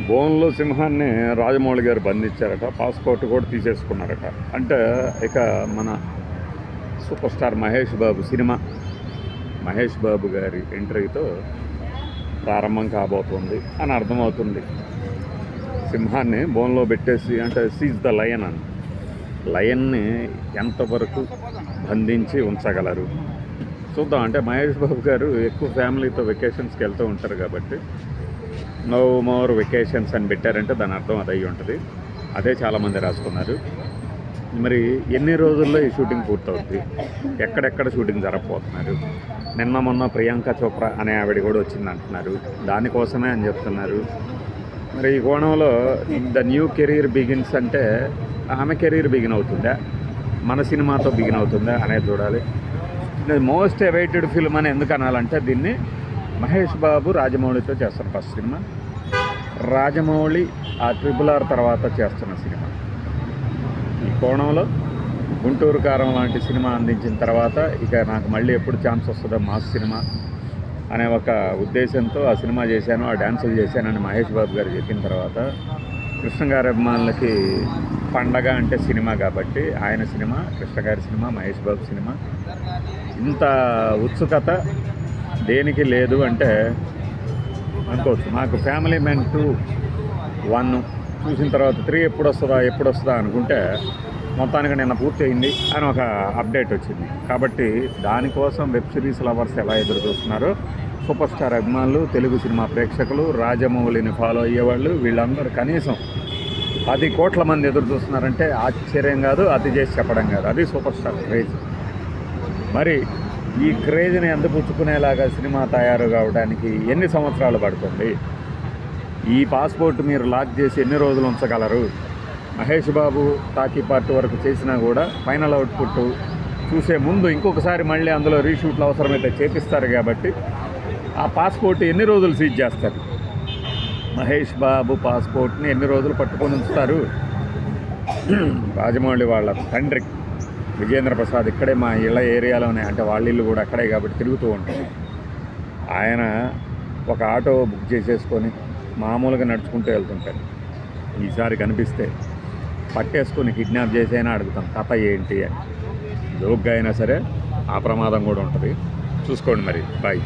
బోన్లో సింహాన్ని రాజమౌళి గారు బంధించారట పాస్పోర్ట్ కూడా తీసేసుకున్నారట. అంటే ఇక మన super star Mahesh Babu cinema Mahesh Babu గారి ఎంట్రీతో ప్రారంభం కాబోతుంది అని అర్థమవుతుంది. సింహాన్ని బోన్లో పెట్టేసి అంటే సీజ్ ద లయన్ అని. లయన్ని ఎంతవరకు బంధించి ఉంచగలరు? చూద్దాం. అంటే మహేష్ బాబు గారు ఎక్కువ ఫ్యామిలీతో వెకేషన్స్కి వెళ్తూ ఉంటారు కాబట్టి నో మోర్ వెకేషన్స్ అని పెట్టారంటే దాని అర్థం అది అయి ఉంటుంది. అదే చాలామంది రాసుకున్నారు. మరి ఎన్ని రోజుల్లో ఈ షూటింగ్ పూర్తవుద్ది? ఎక్కడెక్కడ షూటింగ్ జరగబోతున్నారు? నిన్న మొన్న ప్రియాంక చోప్రా అనే ఆవిడ కూడా వచ్చింది అంటున్నారు. దానికోసమే అని చెప్తున్నారు. మరి ఈ కోణంలో ద న్యూ కెరీర్ బిగిన్స్ అంటే ఆమె కెరీర్ బిగిన్ అవుతుందా? మన సినిమాతో బిగిన్ అవుతుందా అనేది చూడాలి. మోస్ట్ అవైటెడ్ ఫిల్మ్ అని ఎందుకు అనాలంటే దీన్ని మహేష్ బాబు రాజమౌళితో చేస్తున్న ఫస్ట్ సినిమా. రాజమౌళి ఆ ట్రిపుల్ ఆర్ తర్వాత చేస్తున్న సినిమా. ఈ కోణంలో గుంటూరు కారం లాంటి సినిమా అందించిన తర్వాత ఇక నాకు మళ్ళీ ఎప్పుడు ఛాన్స్ వస్తుందో మాస్ సినిమా అనే ఒక ఉద్దేశంతో ఆ సినిమా చేశాను ఆ డ్యాన్సులు చేశానని మహేష్ బాబు గారు చెప్పిన తర్వాత కృష్ణ గారి అభిమానులకి పండగ అంటే సినిమా కాబట్టి ఆయన సినిమా కృష్ణ గారి సినిమా మహేష్ బాబు సినిమా. ఇంత ఉత్సుకత దేనికి లేదు అంటే అనుకోవచ్చు. నాకు ఫ్యామిలీ మెన్ టూ వన్ చూసిన తర్వాత త్రీ ఎప్పుడు వస్తుందా ఎప్పుడు వస్తుందా అనుకుంటే మొత్తానికి నిన్న పూర్తి అయింది అని ఒక అప్డేట్ వచ్చింది. కాబట్టి దానికోసం వెబ్ సిరీస్ లవర్స్ ఎలా ఎదురు చూస్తున్నారు? సూపర్ స్టార్ అభిమానులు తెలుగు సినిమా ప్రేక్షకులు రాజమౌళిని ఫాలో అయ్యేవాళ్ళు వీళ్ళందరూ కనీసం పది కోట్ల మంది ఎదురు చూస్తున్నారంటే ఆశ్చర్యం కాదు అతి చేసి చెప్పడం కాదు. అది సూపర్ స్టార్ క్రేజ్. మరి ఈ క్రేజ్ని అందిపుచ్చుకునేలాగా సినిమా తయారు కావడానికి ఎన్ని సంవత్సరాలు పడుతుంది? ఈ పాస్పోర్ట్ మీరు లాక్ చేసి ఎన్ని రోజులు ఉంచగలరు? మహేష్ బాబు టాకీ పార్ట్ వరకు చేసినా కూడా ఫైనల్ అవుట్పుట్ చూసే ముందు ఇంకొకసారి మళ్ళీ అందులో రీషూట్లు అవసరమైతే చేపిస్తారు కాబట్టి ఆ పాస్పోర్ట్ ఎన్ని రోజులు సీజ్ చేస్తారు? మహేష్ బాబు పాస్పోర్ట్ని ఎన్ని రోజులు పట్టుకొని ఉంచుతారు? రాజమౌళి వాళ్ళ తండ్రి విజేంద్ర ప్రసాద్ ఇక్కడే మా ఇళ్ళ ఏరియాలోనే అంటే వాళ్ళ ఇల్లు కూడా అక్కడే కాబట్టి తిరుగుతూ ఉంటుంది ఆయన ఒక ఆటో బుక్ చేసేసుకొని మామూలుగా నడుచుకుంటూ వెళ్తుంటాడు. ఈసారి కనిపిస్తే పట్టేసుకొని కిడ్నాప్ చేసైనా అడుగుతాం కథ ఏంటి అని. జోక్గా అయినా సరే ఆ ప్రమాదం కూడా ఉంటుంది. చూసుకోండి మరి. బాయ్.